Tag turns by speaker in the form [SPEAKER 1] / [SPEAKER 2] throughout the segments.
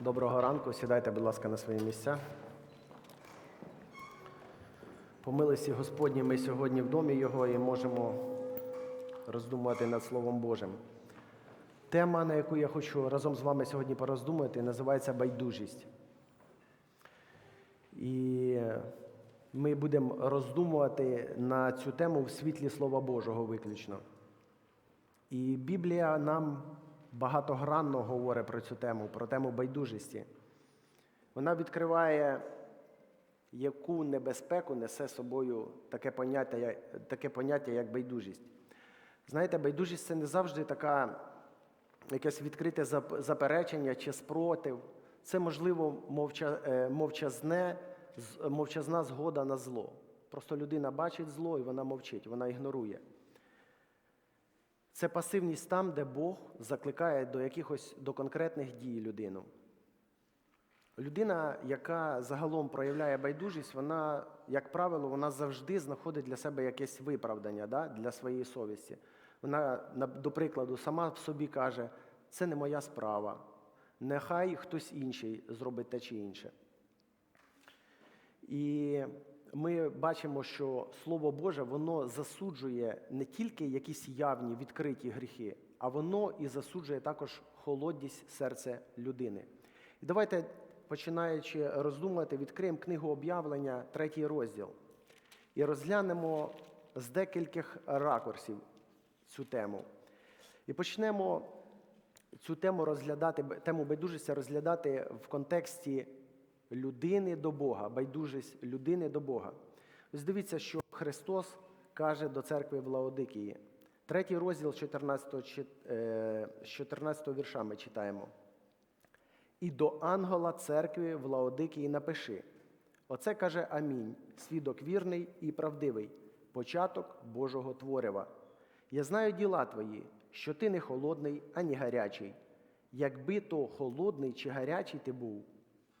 [SPEAKER 1] Доброго ранку, сідайте, будь ласка, на свої місця. По милості Господній ми сьогодні в домі Його і можемо роздумувати над Словом Божим. Тема, на яку я хочу разом з вами сьогодні пороздумати, називається байдужість. І ми будемо роздумувати на цю тему в світлі Слова Божого виключно. І Біблія нам багатогранно говорить про цю тему, про тему байдужості. Вона відкриває, яку небезпеку несе собою таке поняття, таке поняття, як байдужість. Знаєте, байдужість це не завжди така якесь відкрите заперечення чи спротив. Це, можливо, е, мовчазне, мовчазна згода на зло. Просто людина бачить зло і вона мовчить, вона ігнорує. Це пасивність там, де Бог закликає до якихось до конкретних дій людину. Людина, яка загалом проявляє байдужість, вона, як правило, вона завжди знаходить для себе якесь виправдання да, для своєї совісті. Вона, до прикладу, сама в собі каже, це не моя справа, нехай хтось інший зробить те чи інше. І ми бачимо, що Слово Боже воно засуджує не тільки якісь явні відкриті гріхи, а воно і засуджує також холодність серця людини. І давайте, починаючи роздумувати, відкриємо книгу об'явлення, третій розділ, і розглянемо з декількох ракурсів цю тему. І почнемо цю тему розглядати, тему байдужості розглядати в контексті людини до Бога, байдужість людини до Бога. Ось дивіться, що Христос каже до церкви в Лаодикії. Третій розділ 14, чи- е, з 14 вірша ми читаємо. І до ангела церкви в Лаодикії напиши. Оце каже Амінь, свідок вірний і правдивий, початок Божого творива. Я знаю діла твої, що ти не холодний, ані гарячий. Якби то холодний чи гарячий ти був,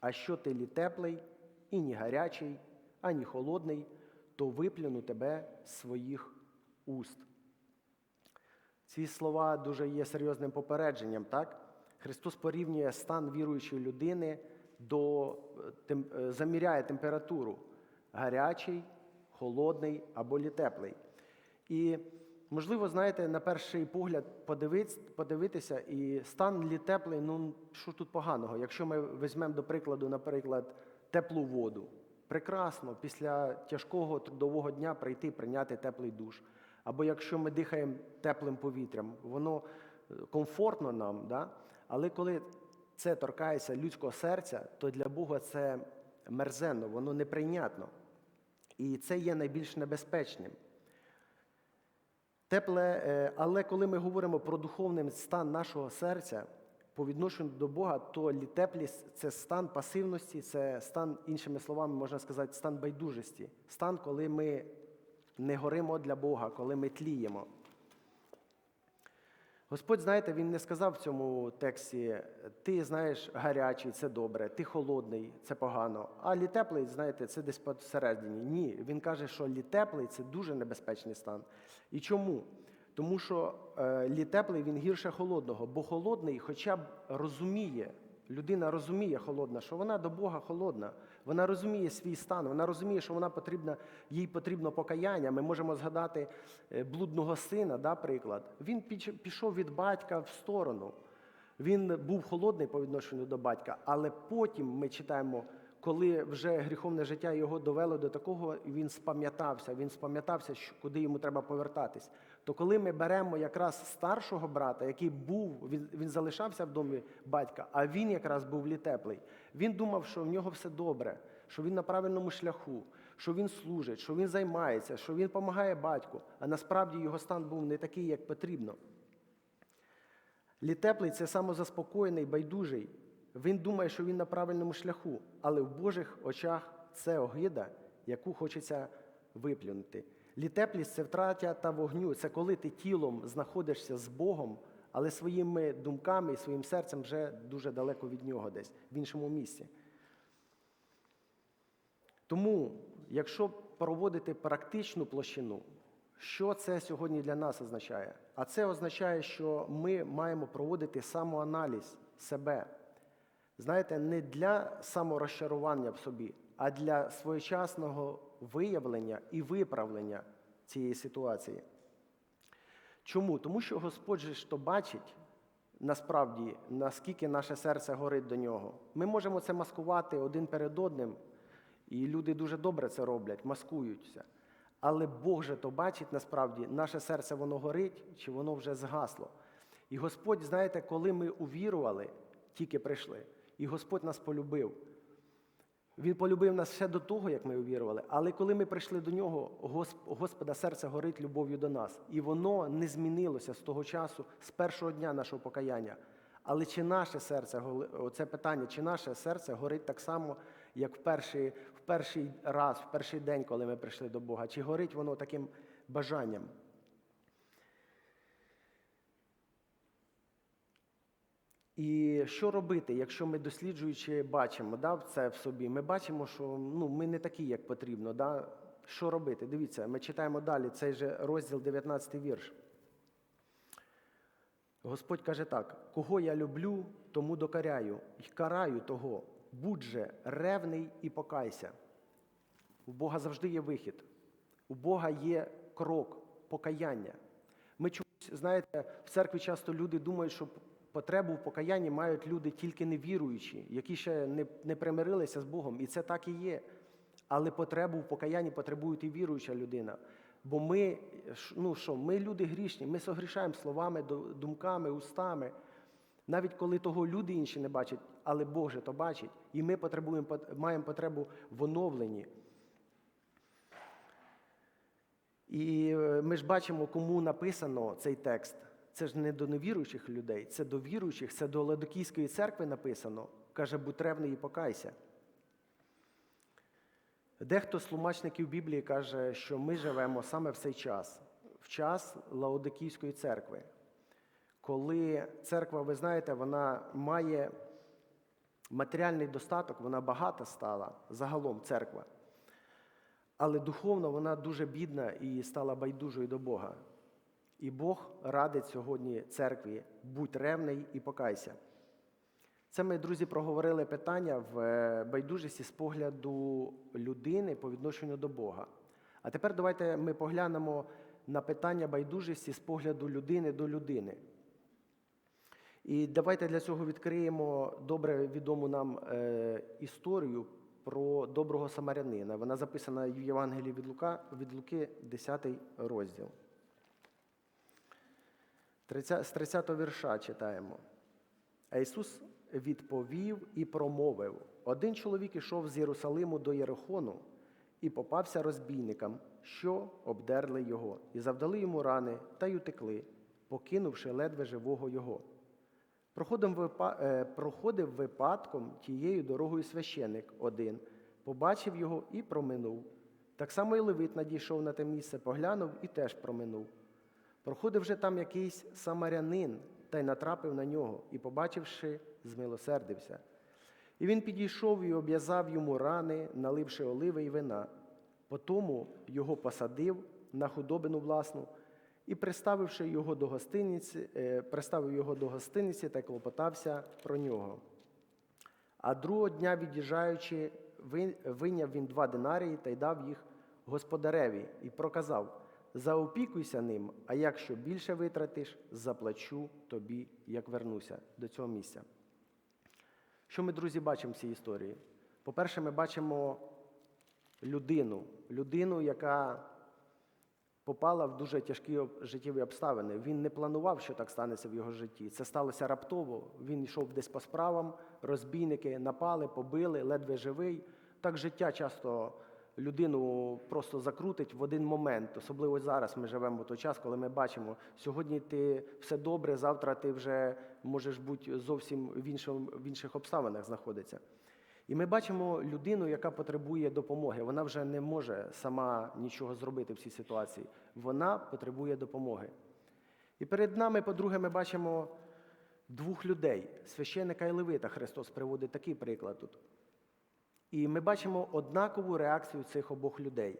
[SPEAKER 1] а що ти лі теплий, і ні гарячий, ані холодний, то виплюну тебе з своїх уст. Ці слова дуже є серйозним попередженням, так? Христос порівнює стан віруючої людини до е, тем, е, заміряє температуру гарячий, холодний або літеплий. І, можливо, знаєте, на перший погляд подивитися, і стан літеплий, ну що тут поганого? Якщо ми візьмемо до прикладу, наприклад, теплу воду. Прекрасно після тяжкого трудового дня прийти прийняти теплий душ. Або якщо ми дихаємо теплим повітрям, воно е, комфортно нам, да? але коли це торкається людського серця, то для Бога це мерзенно, воно неприйнятно. І це є найбільш небезпечним. Тепле, е, але коли ми говоримо про духовний стан нашого серця по відношенню до Бога, то літеплість це стан пасивності, це стан, іншими словами, можна сказати, стан байдужості, стан, коли ми не горимо для Бога, коли ми тліємо. Господь, знаєте, Він не сказав в цьому тексті, ти знаєш гарячий, це добре, ти холодний, це погано. А літеплий, знаєте, це десь посередині. Ні, він каже, що літеплий це дуже небезпечний стан. І чому? Тому що е, літеплий він гірше холодного, бо холодний хоча б розуміє, людина розуміє холодна, що вона до Бога холодна. Вона розуміє свій стан, вона розуміє, що вона потрібна, їй потрібно покаяння. Ми можемо згадати е, блудного сина, да, приклад. Він пішов від батька в сторону. Він був холодний по відношенню до батька, але потім ми читаємо, коли вже гріховне життя його довело до такого, він спам'ятався, він спам'ятався, куди йому треба повертатись. То коли ми беремо якраз старшого брата, який був, він, він залишався в домі батька, а він якраз був літеплий, він думав, що в нього все добре, що він на правильному шляху, що він служить, що він займається, що він допомагає батьку, а насправді його стан був не такий, як потрібно. Літеплий це самозаспокоєний, байдужий. Він думає, що він на правильному шляху, але в Божих очах це огида, яку хочеться виплюнути. Літеплість це втратя та вогню. Це коли ти тілом знаходишся з Богом, але своїми думками і своїм серцем вже дуже далеко від нього десь, в іншому місці. Тому, якщо проводити практичну площину, що це сьогодні для нас означає? А це означає, що ми маємо проводити самоаналіз себе. знаєте, не для саморозчарування в собі, а для своєчасного виявлення і виправлення цієї ситуації. Чому? Тому що Господь же ж то бачить насправді, наскільки наше серце горить до нього. Ми можемо це маскувати один перед одним, і люди дуже добре це роблять, маскуються. Але Бог же то бачить насправді, наше серце воно горить, чи воно вже згасло. І Господь, знаєте, коли ми увірували, тільки прийшли, і Господь нас полюбив. Він полюбив нас ще до того, як ми увірували. Але коли ми прийшли до нього, Гос- Господа серце горить любов'ю до нас. І воно не змінилося з того часу, з першого дня нашого покаяння. Але чи наше серце, оце питання, чи наше серце горить так само, як в перший, в перший раз, в перший день, коли ми прийшли до Бога? Чи горить воно таким бажанням? І що робити, якщо ми досліджуючи бачимо да, це в собі, ми бачимо, що ну, ми не такі, як потрібно. Да? Що робити? Дивіться, ми читаємо далі цей же розділ 19 вірш. Господь каже так: кого я люблю, тому докаряю, і караю того. Будь же ревний і покайся. У Бога завжди є вихід. У Бога є крок, покаяння. Ми чомусь, знаєте, в церкві часто люди думають, що потребу в покаянні мають люди тільки невіруючі, які ще не, не примирилися з Богом. І це так і є. Але потребу в покаянні потребує і віруюча людина. Бо ми, ну що, ми люди грішні, ми согрішаємо словами, думками, устами. Навіть коли того люди інші не бачать, але Бог же то бачить. І ми потребуємо, маємо потребу в оновленні. І е, ми ж бачимо, кому написано цей текст. Це ж не до невіруючих людей, це до віруючих, це до Ладокійської церкви написано. Каже, будь ревний і покайся. Дехто з тлумачників Біблії каже, що ми живемо саме в цей час, в час Лаодикійської церкви. Коли церква, ви знаєте, вона має матеріальний достаток, вона багата стала загалом церква. Але духовно вона дуже бідна і стала байдужою до Бога. І Бог радить сьогодні церкві: будь ревний і покайся. Це ми, друзі, проговорили питання в е, байдужості з погляду людини по відношенню до Бога. А тепер давайте ми поглянемо на питання байдужості з погляду людини до людини. І давайте для цього відкриємо добре відому нам е, історію про доброго самарянина. Вона записана в Євангелії від, Лука, від Луки, 10 розділ. 30, з 30 вірша читаємо. А Ісус відповів і промовив: один чоловік ішов з Єрусалиму до Єрихону і попався розбійникам, що обдерли його, і завдали йому рани та й утекли, покинувши ледве живого його. Е, проходив випадком тією дорогою священик один, побачив його і проминув. Так само і Левит надійшов на те місце, поглянув і теж проминув. Проходив же там якийсь самарянин та й натрапив на нього, і, побачивши, змилосердився. І він підійшов і обв'язав йому рани, наливши оливи й вина. Потому його посадив на худобину власну і, приставивши його до гостиниці, е, приставив його до гостиниці та клопотався про нього. А другого дня, від'їжджаючи, ви- вийняв він два динарії та й дав їх господареві і проказав: Заопікуйся ним, а якщо більше витратиш, заплачу тобі, як вернуся до цього місця. Що ми, друзі, бачимо в цій історії? По-перше, ми бачимо людину, людину, яка попала в дуже тяжкі життєві обставини. Він не планував, що так станеться в його житті. Це сталося раптово. Він йшов десь по справам, розбійники напали, побили, ледве живий. Так життя часто людину просто закрутить в один момент. Особливо зараз ми живемо в той час, коли ми бачимо, сьогодні ти все добре, завтра ти вже можеш бути зовсім в, іншому, в інших обставинах знаходиться. І ми бачимо людину, яка потребує допомоги. Вона вже не може сама нічого зробити в цій ситуації. Вона потребує допомоги. І перед нами, по-друге, ми бачимо двох людей священника і левита. Христос приводить такий приклад тут. І ми бачимо однакову реакцію цих обох людей.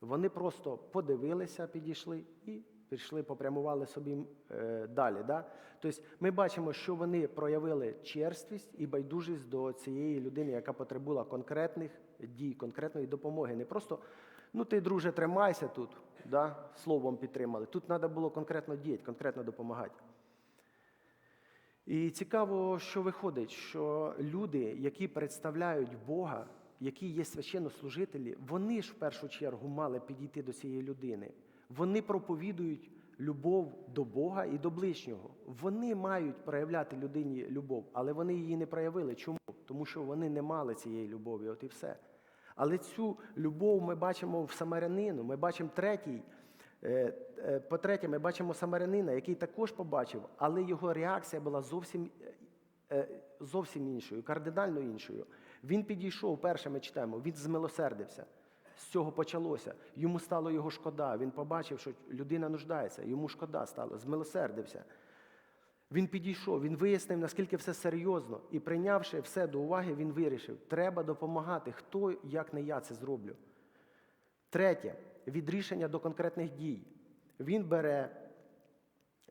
[SPEAKER 1] Вони просто подивилися, підійшли і пішли, попрямували собі е, далі. Да? Тобто ми бачимо, що вони проявили черствість і байдужість до цієї людини, яка потребувала конкретних дій, конкретної допомоги. Не просто, ну ти, друже, тримайся тут, да? словом підтримали. Тут треба було конкретно діяти, конкретно допомагати. І цікаво, що виходить, що люди, які представляють Бога, які є священнослужителі, вони ж в першу чергу мали підійти до цієї людини. Вони проповідують любов до Бога і до ближнього. Вони мають проявляти людині любов, але вони її не проявили. Чому? Тому що вони не мали цієї любові, от і все. Але цю любов ми бачимо в самарянину, ми бачимо третій. Е, е, По-третє, ми бачимо самарянина, який також побачив, але його реакція була зовсім, е, зовсім іншою, кардинально іншою. Він підійшов, перше ми читаємо, він змилосердився. З цього почалося. Йому стало його шкода. Він побачив, що людина нуждається, йому шкода стало, змилосердився. Він підійшов, він вияснив, наскільки все серйозно, і прийнявши все до уваги, він вирішив, треба допомагати. Хто, як не я, це зроблю. Третє від рішення до конкретних дій. Він бере,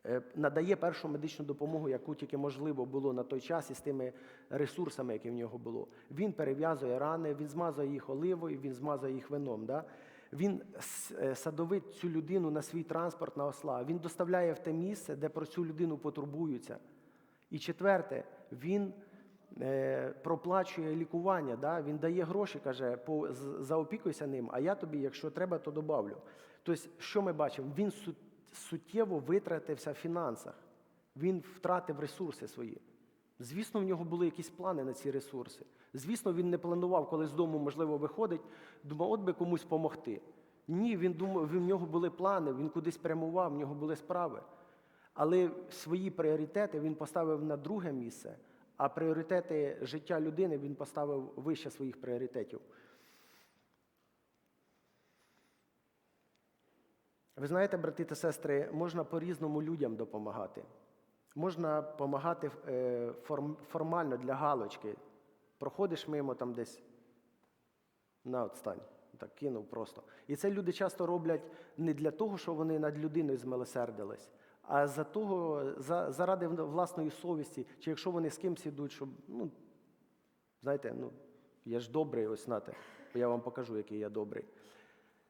[SPEAKER 1] е, надає першу медичну допомогу, яку тільки можливо було на той час із тими ресурсами, які в нього було. Він перев'язує рани, він змазує їх оливою, він змазує їх вином. Да? Він е, садовить цю людину на свій транспорт на осла. Він доставляє в те місце, де про цю людину потурбуються. І четверте, він проплачує лікування, да? він дає гроші, каже, заопікуйся ним, а я тобі, якщо треба, то добавлю. Тобто, що ми бачимо? Він суттєво витратився в фінансах, він втратив ресурси свої. Звісно, в нього були якісь плани на ці ресурси. Звісно, він не планував, коли з дому, можливо, виходить, думав, от би комусь допомогти. Ні, він думав, в нього були плани, він кудись прямував, в нього були справи. Але свої пріоритети він поставив на друге місце, а пріоритети життя людини він поставив вище своїх пріоритетів. Ви знаєте, брати та сестри, можна по-різному людям допомагати. Можна допомагати е, формально для галочки. Проходиш мимо там десь на отстань. Так кинув просто. І це люди часто роблять не для того, що вони над людиною змилосердились, а за того, за, заради власної совісті, чи якщо вони з кимсь ідуть, щоб, ну, знаєте, ну, я ж добрий, ось знате, я вам покажу, який я добрий.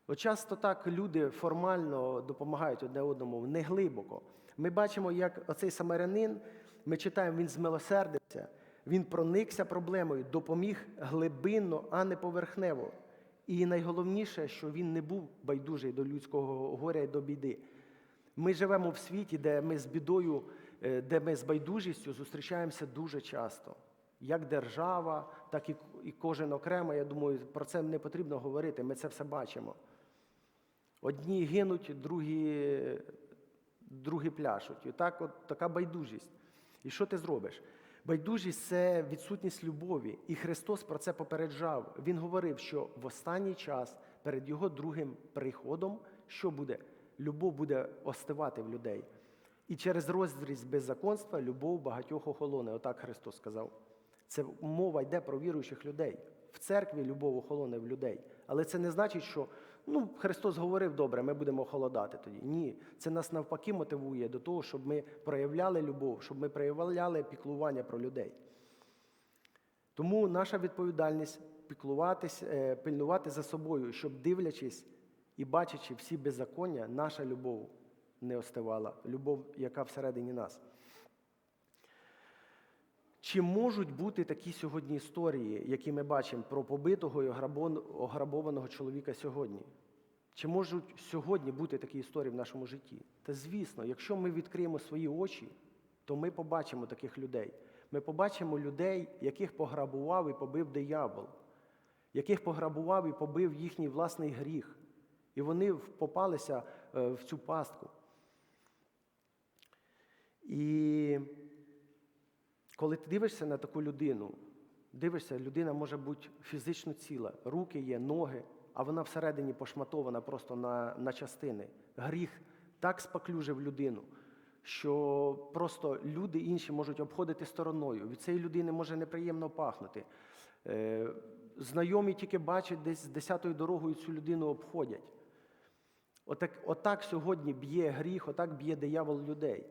[SPEAKER 1] От часто так люди формально допомагають одне одному, не глибоко. Ми бачимо, як оцей самарянин, ми читаємо, він змилосердився, він проникся проблемою, допоміг глибинно, а не поверхнево. І найголовніше, що він не був байдужий до людського горя і до біди. Ми живемо в світі, де ми з бідою, е, де ми з байдужістю зустрічаємося дуже часто. Як держава, так і кожен окремо. Я думаю, про це не потрібно говорити. Ми це все бачимо. Одні гинуть, другі, другі пляшуть. І так, от така байдужість. І що ти зробиш? Байдужість це відсутність любові. І Христос про це попереджав. Він говорив, що в останній час перед Його другим приходом що буде? Любов буде остивати в людей. І через розріз беззаконства любов багатьох охолоне. Отак Христос сказав. Це мова йде про віруючих людей. В церкві любов охолоне в людей. Але це не значить, що ну, Христос говорив добре, ми будемо холодати тоді. Ні, це нас навпаки мотивує до того, щоб ми проявляли любов, щоб ми проявляли піклування про людей. Тому наша відповідальність піклуватись, е, пильнувати за собою, щоб дивлячись і бачачи всі беззаконня, наша любов не остивала, любов, яка всередині нас. Чи можуть бути такі сьогодні історії, які ми бачимо про побитого і ограбованого чоловіка сьогодні? Чи можуть сьогодні бути такі історії в нашому житті? Та звісно, якщо ми відкриємо свої очі, то ми побачимо таких людей. Ми побачимо людей, яких пограбував і побив диявол, яких пограбував і побив їхній власний гріх. І вони попалися е, в цю пастку. І коли ти дивишся на таку людину, дивишся, людина може бути фізично ціла, руки є, ноги, а вона всередині пошматована просто на, на частини. Гріх так спаклюжив людину, що просто люди інші можуть обходити стороною. Від цієї людини може неприємно пахнути. Е, знайомі тільки бачать десь з десятою дорогою цю людину обходять. Отак, отак сьогодні б'є гріх, отак б'є диявол людей.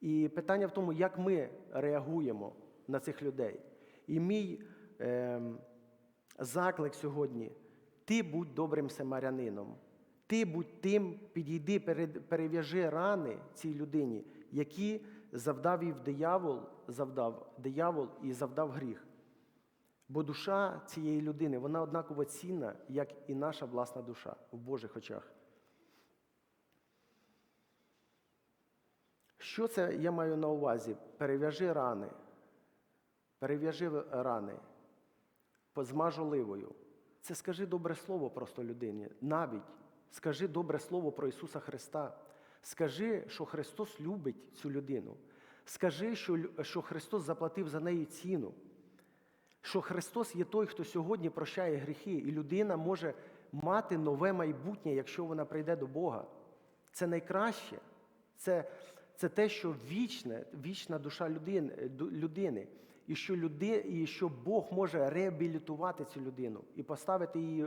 [SPEAKER 1] І питання в тому, як ми реагуємо на цих людей. І мій ем, заклик сьогодні: ти будь добрим самарянином. Ти будь тим, підійди, перев'яжи рани цій людині, які завдав їй диявол, завдав диявол і завдав гріх. Бо душа цієї людини, вона однаково цінна, як і наша власна душа в Божих очах. Що це я маю на увазі? Перев'яжи рани. Перев'яжи рани. Змаж оливою. Це скажи добре слово просто людині. Навіть скажи добре слово про Ісуса Христа. Скажи, що Христос любить цю людину. Скажи, що, що Христос заплатив за неї ціну. Що Христос є той, хто сьогодні прощає гріхи, і людина може мати нове майбутнє, якщо вона прийде до Бога. Це найкраще. Це, це те, що вічне, вічна душа людини, людини. І що, люди, і що Бог може реабілітувати цю людину і поставити її,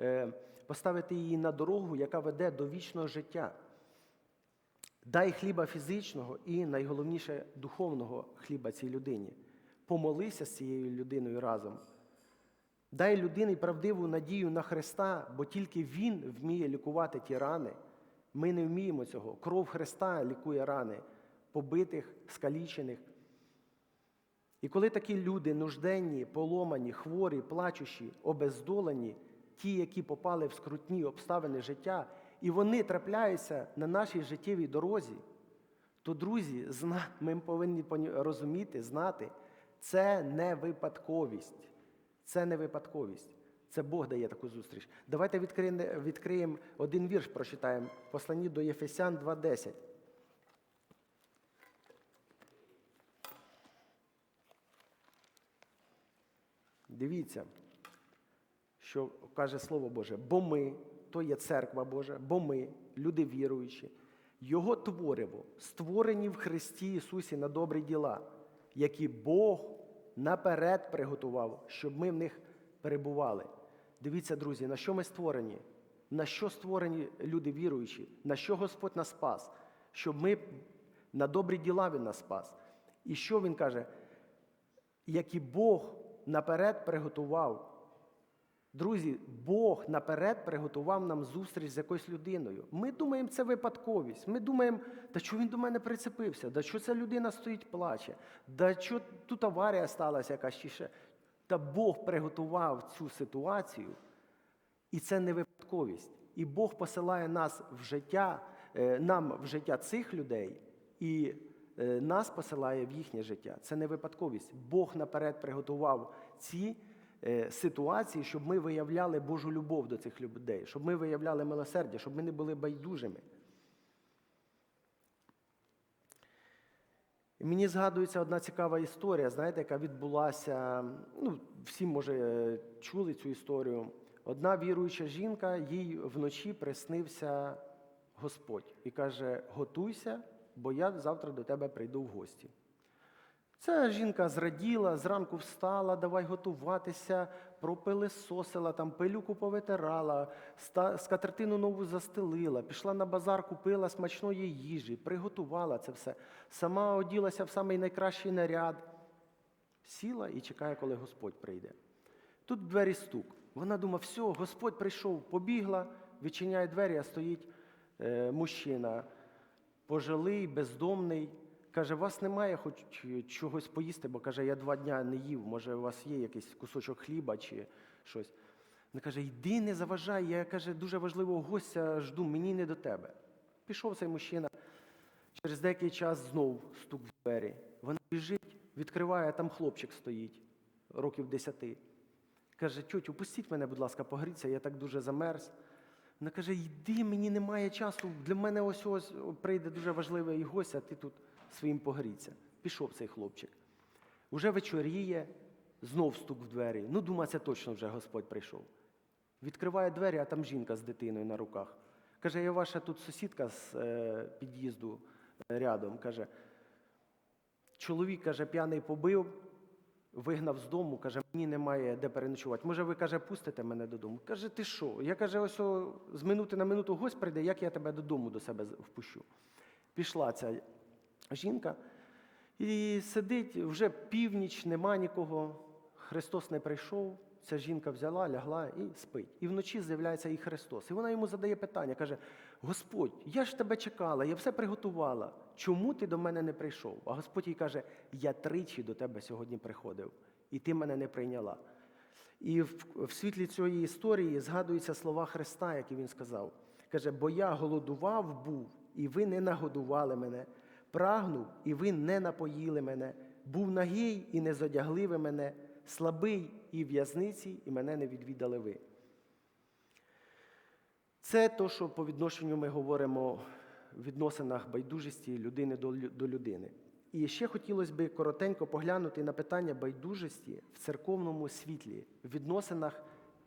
[SPEAKER 1] е, поставити її на дорогу, яка веде до вічного життя. Дай хліба фізичного і найголовніше духовного хліба цій людині. Помолися з цією людиною разом. Дай людині правдиву надію на Христа, бо тільки Він вміє лікувати ті рани. Ми не вміємо цього. Кров Христа лікує рани, побитих, скалічених. І коли такі люди нужденні, поломані, хворі, плачущі, обездолені, ті, які попали в скрутні обставини життя, і вони трапляються на нашій життєвій дорозі, то, друзі, ми повинні розуміти, знати, це не випадковість. Це не випадковість. Це Бог дає таку зустріч. Давайте відкриємо, один вірш, прочитаємо. Посланні до Єфесян 2.10. Дивіться, що каже Слово Боже, бо ми, то є церква Божа, бо ми, люди віруючі, Його твориво, створені в Христі Ісусі на добрі діла, які Бог наперед приготував, щоб ми в них перебували. Дивіться, друзі, на що ми створені? На що створені люди віруючі? На що Господь нас спас? Щоб ми на добрі діла Він нас спас. І що Він каже? які Бог наперед приготував. Друзі, Бог наперед приготував нам зустріч з якоюсь людиною. Ми думаємо, це випадковість. Ми думаємо, та що він до мене прицепився, да що ця людина стоїть, плаче, да що тут аварія сталася якась чи ще. Та Бог приготував цю ситуацію, і це не випадковість. І Бог посилає нас в життя, е, нам в життя цих людей, і е, нас посилає в їхнє життя. Це не випадковість. Бог наперед приготував ці е, ситуації, щоб ми виявляли Божу любов до цих людей, щоб ми виявляли милосердя, щоб ми не були байдужими. Мені згадується одна цікава історія, знаєте, яка відбулася. Ну, всі, може, чули цю історію. Одна віруюча жінка, їй вночі приснився Господь і каже: Готуйся, бо я завтра до тебе прийду в гості. Ця жінка зраділа, зранку встала, давай готуватися, пропилисосила, там пилюку повитирала, скатертину нову застелила, пішла на базар, купила смачної їжі, приготувала це все. Сама оділася в самий найкращий наряд, сіла і чекає, коли Господь прийде. Тут двері стук. Вона думає, все, Господь прийшов, побігла, відчиняє двері, а стоїть е, мужчина, пожилий, бездомний. Каже, вас немає хоч чогось поїсти, бо каже, я два дня не їв, може, у вас є якийсь кусочок хліба чи щось. Він каже, йди, не заважай, я каже, дуже важливого гостя жду, мені не до тебе. Пішов цей мужчина. Через деякий час знов стук в двері. Вона біжить, відкриває, там хлопчик стоїть, років десяти. Каже, тьотю, пустіть мене, будь ласка, погріться, я так дуже замерз. Вона каже, йди, мені немає часу, для мене ось ось прийде дуже важливий гость, а ти тут своїм погріться. Пішов цей хлопчик. Уже вечоріє, знов стук в двері. Ну, думаю, це точно вже Господь прийшов. Відкриває двері, а там жінка з дитиною на руках. Каже, я ваша тут сусідка з е, під'їзду е, рядом. Каже, чоловік, каже, п'яний побив, вигнав з дому, каже, мені немає де переночувати. Може, ви каже, пустите мене додому? Каже, ти що? Я каже, ось о, з минути на минуту гость прийде, як я тебе додому до себе впущу. Пішла ця жінка і сидить вже північ, нема нікого. Христос не прийшов. Ця жінка взяла, лягла і спить. І вночі з'являється і Христос. І вона йому задає питання, каже: Господь, я ж тебе чекала, я все приготувала. Чому ти до мене не прийшов? А Господь їй каже: Я тричі до тебе сьогодні приходив, і ти мене не прийняла. І в, в світлі цієї історії згадуються слова Христа, які він сказав. Каже, бо я голодував був, і ви не нагодували мене, прагнув, і ви не напоїли мене, був нагий і не зодягли ви мене, слабий і в'язниці, і мене не відвідали ви. Це то, що по відношенню ми говоримо в відносинах байдужості людини до, людини. І ще хотілося б коротенько поглянути на питання байдужості в церковному світлі, в відносинах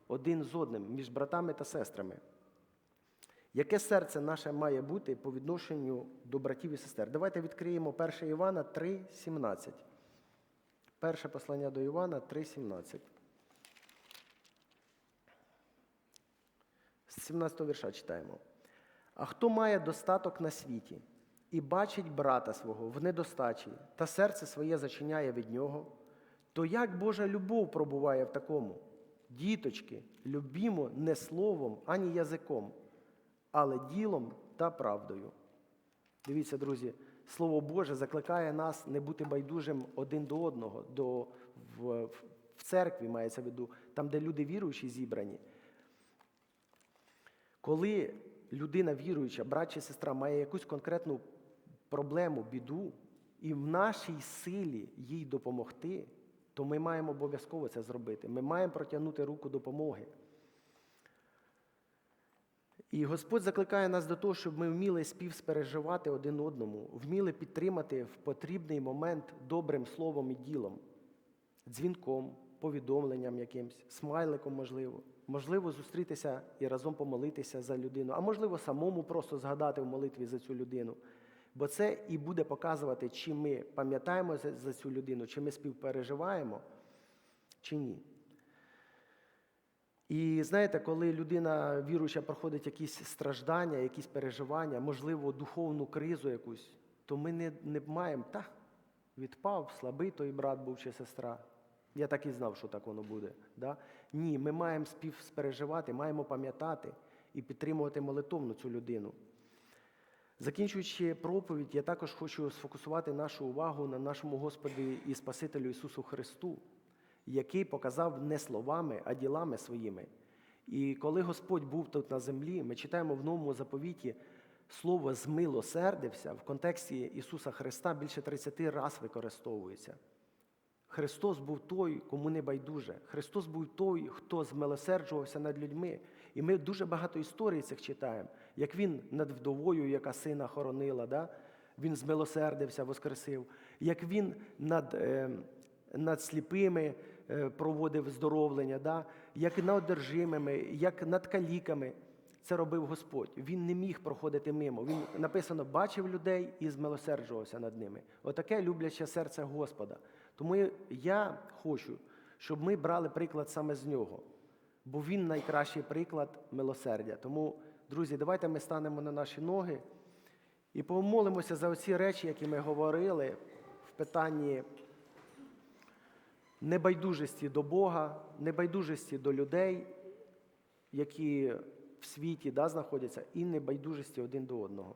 [SPEAKER 1] один з одним, між братами та сестрами. Яке серце наше має бути по відношенню до братів і сестер? Давайте відкриємо 1 Івана 3,17. Перше послання до Івана 3,17. З 17 вірша читаємо. А хто має достаток на світі і бачить брата свого в недостачі, та серце своє зачиняє від нього, то як Божа любов пробуває в такому? Діточки, любімо не словом, ані язиком, але ділом та правдою. Дивіться, друзі, Слово Боже закликає нас не бути байдужим один до одного, до, в, в, церкві мається в виду, там, де люди віруючі зібрані. Коли людина віруюча, брат чи сестра, має якусь конкретну проблему, біду, і в нашій силі їй допомогти, то ми маємо обов'язково це зробити. Ми маємо протягнути руку допомоги. І Господь закликає нас до того, щоб ми вміли співспереживати один одному, вміли підтримати в потрібний момент добрим словом і ділом, дзвінком, повідомленням якимсь, смайликом, можливо. Можливо, зустрітися і разом помолитися за людину, а можливо, самому просто згадати в молитві за цю людину. Бо це і буде показувати, чи ми пам'ятаємо за, цю людину, чи ми співпереживаємо, чи ні. І знаєте, коли людина віруюча проходить якісь страждання, якісь переживання, можливо, духовну кризу якусь, то ми не, не маємо, та, відпав, слабий той брат був чи сестра. Я так і знав, що так воно буде. Да? Ні, ми маємо співспереживати, маємо пам'ятати і підтримувати молитовну цю людину. Закінчуючи проповідь, я також хочу сфокусувати нашу увагу на нашому Господі і Спасителю Ісусу Христу, який показав не словами, а ділами своїми. І коли Господь був тут на землі, ми читаємо в новому заповіті слово змилосердився в контексті Ісуса Христа більше 30 разів використовується. Христос був той, кому не байдуже. Христос був той, хто змилосерджувався над людьми. І ми дуже багато історій цих читаємо, як він над вдовою, яка сина хоронила, да? він змилосердився, воскресив, як він над, е, над сліпими проводив здоровлення, да? як над одержимими, як над каліками. Це робив Господь. Він не міг проходити мимо. Він написано, бачив людей і змилосерджувався над ними. Отаке любляче серце Господа. Тому я хочу, щоб ми брали приклад саме з нього, бо він найкращий приклад милосердя. Тому, друзі, давайте ми станемо на наші ноги і помолимося за оці речі, які ми говорили в питанні небайдужості до Бога, небайдужості до людей, які в світі да, знаходяться, і небайдужості один до одного.